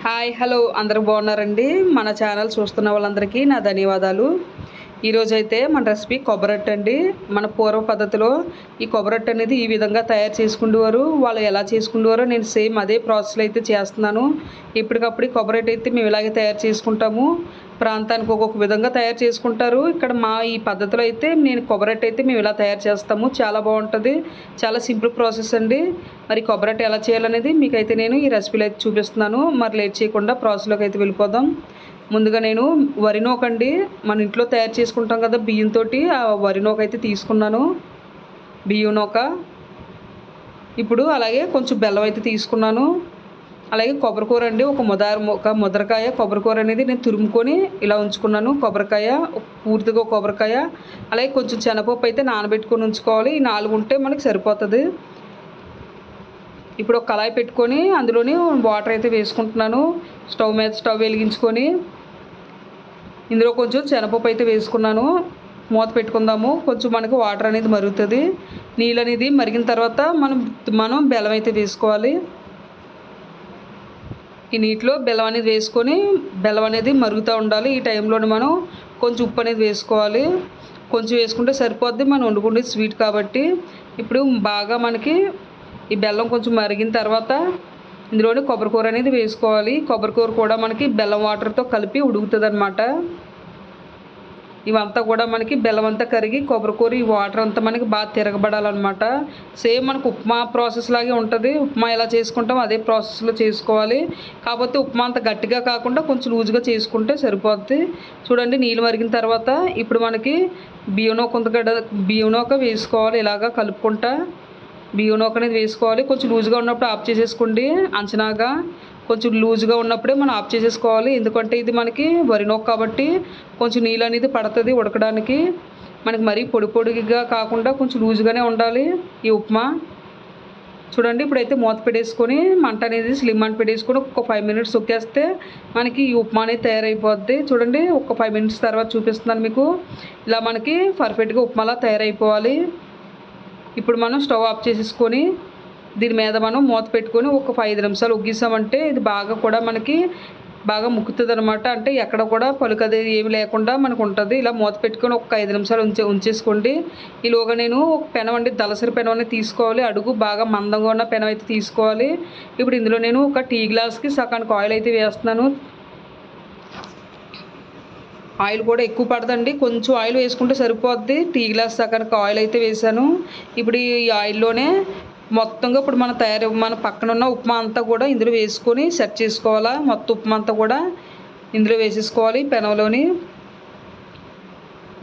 Hi hello అందరూ బాగున్నారండి? మన ఛానల్ చూస్తున్న వాళ్ళందరికీ నా ధన్యవాదాలు. ఈరోజు అయితే మన రెసిపీ కొబ్బరట్టు అండి. మన పూర్వ పద్ధతిలో ఈ కొబ్బరట్టు అనేది ఈ విధంగా తయారు చేసుకుండేవారు. వాళ్ళు ఎలా చేసుకుండేవారో నేను సేమ్ అదే ప్రాసెస్లో అయితే చేస్తున్నాను. ఇప్పటికప్పుడు ఈ కొబ్బరట్టు అయితే మేము ఇలాగే తయారు చేసుకుంటాము. ప్రాంతానికి ఒక్కొక్క విధంగా తయారు చేసుకుంటారు. ఇక్కడ మా ఈ పద్ధతిలో అయితే నేను కొబ్బరట్టు అయితే మేము ఇలా తయారు చేస్తాము. చాలా బాగుంటుంది. చాలా సింపుల్ ప్రాసెస్ అండి. మరి కొబ్బరట్టు ఎలా చేయాలనేది మీకైతే నేను ఈ రెసిపీలో అయితే చూపిస్తున్నాను. మరి లేట్ చేయకుండా ప్రాసెస్లోకి అయితే వెళ్ళిపోదాం. ముందుగా నేను వరి నూక అండి. మన ఇంట్లో తయారు చేసుకుంటాం కదా బియ్యంతో ఆ వరి నూక అయితే తీసుకున్నాను. బియ్యం నూక. ఇప్పుడు అలాగే కొంచెం బెల్లం అయితే తీసుకున్నాను. అలాగే కొబ్బరికూర అండి. ఒక ముదారు ఒక ముదరకాయ కొబ్బరికూర అనేది నేను తురుముకొని ఇలా ఉంచుకున్నాను. కొబ్బరికాయ పూర్తిగా కొబ్బరికాయ. అలాగే కొంచెం శనగపప్పు అయితే నానబెట్టుకొని ఉంచుకోవాలి. ఈ నాలుగు ఉంటే మనకి సరిపోతుంది. ఇప్పుడు ఒక కళాయి పెట్టుకొని అందులోని వాటర్ అయితే వేసుకుంటున్నాను. స్టవ్ మీద స్టవ్ వెలిగించుకొని ఇందులో కొంచెం శనగపప్పు అయితే వేసుకున్నాను. మూత పెట్టుకుందాము. కొంచెం మనకి వాటర్ అనేది మరుగుతుంది. నీళ్ళు అనేది మరిగిన తర్వాత మనం మనం బెల్లం అయితే వేసుకోవాలి. ఈ నీటిలో బెల్లం అనేది వేసుకొని బెల్లం అనేది మరుగుతూ ఉండాలి. ఈ టైంలోనే మనం కొంచెం ఉప్పు అనేది వేసుకోవాలి. కొంచెం వేసుకుంటే సరిపోద్ది. మనం వండుకుంటే స్వీట్ కాబట్టి. ఇప్పుడు బాగా మనకి ఈ బెల్లం కొంచెం మరిగిన తర్వాత ఇందులోనే కొబ్బరికూర అనేది వేసుకోవాలి. కొబ్బరికూర కూడా మనకి బెల్లం వాటర్తో కలిపి ఉడుకుతుంది అనమాట ఇవంతా కూడా మనకి బెల్లం అంతా కరిగి కొబ్బరికూర ఈ వాటర్ అంతా మనకి బాగా తిరగబడాలన్నమాట. సేమ్ మనకు ఉప్మా ప్రాసెస్ లాగే ఉంటుంది. ఉప్మా ఎలా చేసుకుంటాం అదే ప్రాసెస్లో చేసుకోవాలి. కాకపోతే ఉప్మా అంత గట్టిగా కాకుండా కొంచెం లూజ్గా చేసుకుంటే సరిపోద్ది. చూడండి నీళ్ళు మరిగిన తర్వాత ఇప్పుడు మనకి బియ్యం నూక ఉంది బియ్యం వేసుకోవాలి. ఇలాగా కలుపుకుంటా. బియ్యం నూక అనేది వేసుకోవాలి. కొంచెం లూజ్గా ఉన్నప్పుడు ఆఫ్ చేసేసుకోండి. అంచనాగా కొంచెం లూజ్గా ఉన్నప్పుడే మనం ఆఫ్ చేసేసుకోవాలి. ఎందుకంటే ఇది మనకి వరి నూక కాబట్టి కొంచెం నీళ్ళు అనేది పడుతుంది ఉడకడానికి. మనకి మరీ పొడి పొడిగా కాకుండా కొంచెం లూజ్గానే ఉండాలి ఈ ఉప్మా. చూడండి ఇప్పుడైతే మూత పెట్టేసుకొని మంట అనేది స్లిమ్ మంట పెట్టేసుకొని ఒక ఫైవ్ మినిట్స్ ఉక్కేస్తే మనకి ఈ ఉప్మా అనేది తయారైపోద్ది. చూడండి ఒక ఫైవ్ మినిట్స్ తర్వాత చూపిస్తున్నాను మీకు. ఇలా మనకి పర్ఫెక్ట్గా ఉప్మాలా తయారైపోవాలి. ఇప్పుడు మనం స్టవ్ ఆఫ్ చేసేసుకొని దీని మీద మనం మూత పెట్టుకొని ఒక ఐదు నిమిషాలు ఉగ్గిసామంటే ఇది బాగా కూడా మనకి బాగా ముక్కుతుంది అనమాట అంటే ఎక్కడ కూడా పలుకది ఏమి లేకుండా మనకు ఉంటుంది. ఇలా మూత పెట్టుకొని ఒక ఐదు నిమిషాలు ఉంచే ఉంచేసుకోండి. ఈలోగా నేను ఒక పెనం అండి దలసరి పెనం అనేది తీసుకోవాలి. అడుగు బాగా మందంగా ఉన్న పెనం అయితే తీసుకోవాలి. ఇప్పుడు ఇందులో నేను ఒక టీ గ్లాస్కి సగానికి ఆయిల్ అయితే వేస్తున్నాను. ఆయిల్ కూడా ఎక్కువ పడదండి. కొంచెం ఆయిల్ వేసుకుంటే సరిపోద్ది. టీ గ్లాస్ సగానికి ఆయిల్ అయితే వేసాను. ఇప్పుడు ఈ ఆయిల్లోనే మొత్తంగా ఇప్పుడు మన తయారు మన పక్కన ఉన్న ఉప్మా అంతా కూడా ఇందులో వేసుకొని సెట్ చేసుకోవాలా? మొత్తం ఉప్మా అంతా కూడా ఇందులో వేసేసుకోవాలి పెనంలోని.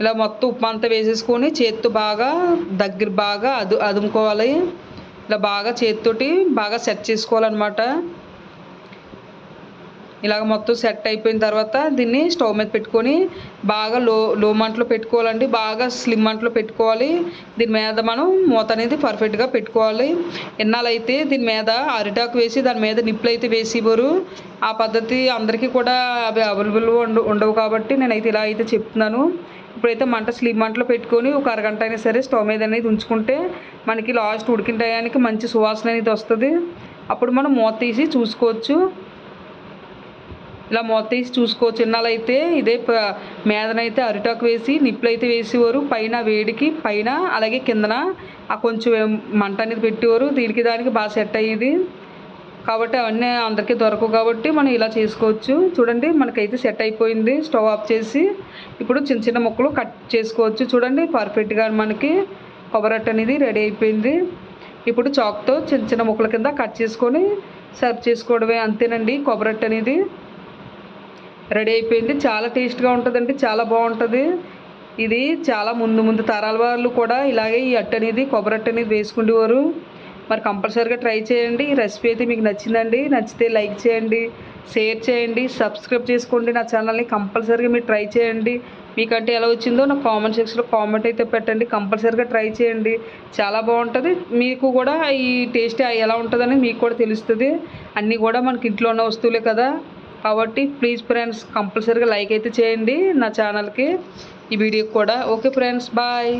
ఇలా మొత్తం ఉప్మా అంతా వేసేసుకొని చేత్తో బాగా దగ్గర బాగా అదు అదుముకోవాలి. ఇలా బాగా చేతితోటి బాగా సెట్ చేసుకోవాలన్నమాట. ఇలాగ మొత్తం సెట్ అయిపోయిన తర్వాత దీన్ని స్టవ్ మీద పెట్టుకొని బాగా లో లో మంటలో పెట్టుకోవాలండి. బాగా స్లిమ్ మంటలో పెట్టుకోవాలి. దీని మీద మనం మూత అనేది పర్ఫెక్ట్గా పెట్టుకోవాలి. ఎన్నాళ్ళైతే దీని మీద అరిటాకు వేసి దాని మీద నిప్పులు అయితే వేసేవారు. ఆ పద్ధతి అందరికీ కూడా అవి అవైలబుల్ ఉండవు కాబట్టి నేనైతే ఇలా అయితే చెప్తున్నాను. ఇప్పుడైతే మంట స్లిమ్ మంటలో పెట్టుకొని ఒక అరగంట అయినా సరే స్టవ్ మీద అనేది ఉంచుకుంటే మనకి లాస్ట్ ఉడికిన టయానికి మంచి సువాసన అనేది వస్తుంది. అప్పుడు మనం మూత తీసి చూసుకోవచ్చు. ఇలా మూత తీసి చూసుకోవచ్చు ఇన్నాళ్ళైతే ఇదే మేదనైతే మీదనైతే అరిటాకు వేసి నిప్పులు అయితే వేసేవారు. పైన వేడికి పైన అలాగే కిందన ఆ కొంచెం మంట అనేది పెట్టేవారు. దీనికి దానికి బాగా సెట్ అయ్యేది. కాబట్టి అవన్నీ అందరికీ దొరకవు కాబట్టి మనం ఇలా చేసుకోవచ్చు. చూడండి మనకైతే సెట్ అయిపోయింది. స్టవ్ ఆఫ్ చేసి ఇప్పుడు చిన్న చిన్న ముక్కలు కట్ చేసుకోవచ్చు. చూడండి పర్ఫెక్ట్గా మనకి కొబ్బరట్ అనేది రెడీ అయిపోయింది. ఇప్పుడు చాక్తో చిన్న చిన్న ముక్కల కింద కట్ చేసుకొని సర్వ్ చేసుకోవడమే అంతేనండి కొబ్బరట్ అనేది. రెడీ అయిపోయింది. చాలా టేస్ట్గా ఉంటుందండి. చాలా బాగుంటుంది. ఇది చాలా ముందు ముందు తరాల వాళ్ళు కూడా ఇలాగే ఈ అట్టు అనేది కొబ్బరి అట్టు అనేది వేసుకునేవారు మరి కంపల్సరీగా ట్రై చేయండి. ఈ రెసిపీ అయితే మీకు నచ్చిందండి. నచ్చితే లైక్ చేయండి షేర్ చేయండి సబ్స్క్రైబ్ చేసుకోండి నా ఛానల్ని. కంపల్సరీగా మీరు ట్రై చేయండి. మీకంటే ఎలా వచ్చిందో నా కామెంట్ సెక్షన్లో కామెంట్ అయితే పెట్టండి. కంపల్సరీగా ట్రై చేయండి. చాలా బాగుంటుంది. మీకు కూడా ఈ టేస్ట్ ఎలా ఉంటుందని మీకు కూడా తెలుస్తుంది. అన్నీ కూడా మనకి ఇంట్లో ఉన్న వస్తువులే కదా. కాబట్టి ప్లీజ్ ఫ్రెండ్స్ కంపల్సరీగా లైక్ అయితే చేయండి నా ఛానల్కి ఈ వీడియోకి కూడా. Okay friends bye